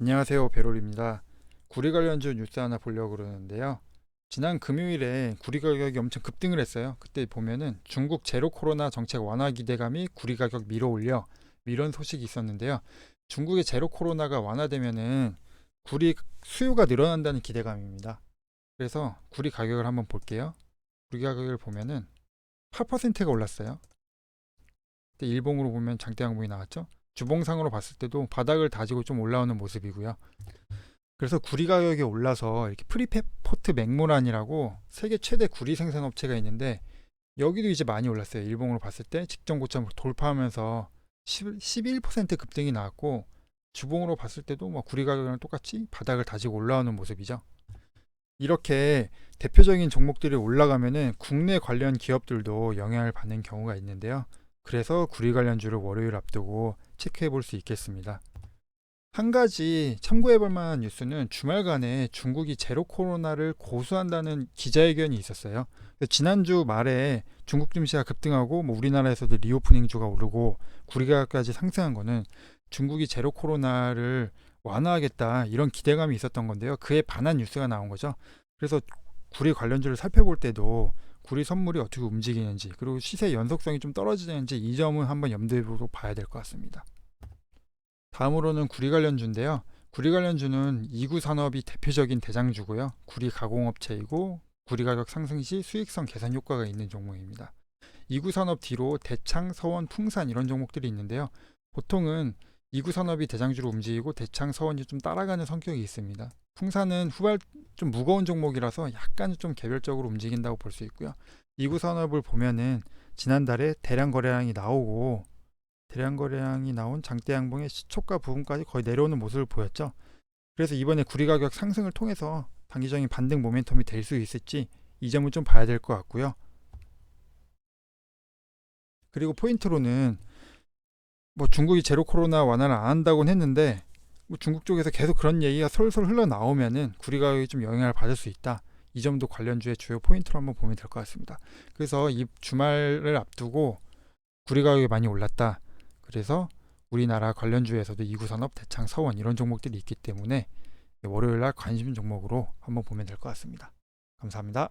안녕하세요. 베롤입니다. 구리 관련주 뉴스 하나 보려고 그러는데요. 지난 금요일에 구리 가격이 엄청 급등을 했어요. 그때 보면은 중국 제로 코로나 정책 완화 기대감이 구리 가격 밀어 올려 이런 소식이 있었는데요. 중국의 제로 코로나가 완화되면은 구리 수요가 늘어난다는 기대감입니다. 그래서 구리 가격을 한번 볼게요. 구리 가격을 보면은 8%가 올랐어요. 일봉으로 보면 장대 양봉이 나왔죠. 주봉상으로 봤을 때도 바닥을 다지고 좀 올라오는 모습이고요. 그래서 구리 가격이 올라서 이렇게 프리페포트 맥모란이라고 세계 최대 구리 생산 업체가 있는데 여기도 이제 많이 올랐어요. 일봉으로 봤을 때 직전 고점을 돌파하면서 10, 11% 급등이 나왔고 주봉으로 봤을 때도 뭐 구리 가격이랑 똑같이 바닥을 다지고 올라오는 모습이죠. 이렇게 대표적인 종목들이 올라가면은 국내 관련 기업들도 영향을 받는 경우가 있는데요. 그래서 구리 관련주를 월요일 앞두고 체크해 볼 수 있겠습니다. 한 가지 참고해 볼 만한 뉴스는 주말간에 중국이 제로 코로나를 고수한다는 기자회견이 있었어요. 지난주 말에 중국 증시가 급등하고 뭐 우리나라에서도 리오프닝 주가 오르고 구리가까지 상승한 거는 중국이 제로 코로나를 완화하겠다 이런 기대감이 있었던 건데요. 그에 반한 뉴스가 나온 거죠. 그래서 구리 관련주를 살펴볼 때도 구리 선물이 어떻게 움직이는지 그리고 시세 연속성이 좀 떨어지는지 이 점은 한번 염두에 두고 봐야 될 것 같습니다. 다음으로는 구리 관련주인데요. 구리 관련주는 이구 산업이 대표적인 대장주고요. 구리 가공업체이고 구리 가격 상승 시 수익성 개선 효과가 있는 종목입니다. 이구 산업 뒤로 대창, 서원, 풍산 이런 종목들이 있는데요. 보통은 이구 산업이 대장주로 움직이고 대창, 서원이 좀 따라가는 성격이 있습니다. 풍산은 후발 좀 무거운 종목이라서 약간 좀 개별적으로 움직인다고 볼 수 있고요. 이구 산업을 보면은 지난달에 대량 거래량이 나오고 대량 거래량이 나온 장대 양봉의 시초가 부분까지 거의 내려오는 모습을 보였죠. 그래서 이번에 구리 가격 상승을 통해서 단기적인 반등 모멘텀이 될 수 있을지 이 점을 좀 봐야 될 것 같고요. 그리고 포인트로는 뭐 중국이 제로 코로나 완화를 안 한다고는 했는데 뭐 중국 쪽에서 계속 그런 얘기가 솔솔 흘러나오면은 구리 가격이 좀 영향을 받을 수 있다. 이 점도 관련주의 주요 포인트로 한번 보면 될 것 같습니다. 그래서 이 주말을 앞두고 구리 가격이 많이 올랐다. 그래서 우리나라 관련주에서도 이구산업, 대창, 서원 이런 종목들이 있기 때문에 월요일 날 관심 종목으로 한번 보면 될 것 같습니다. 감사합니다.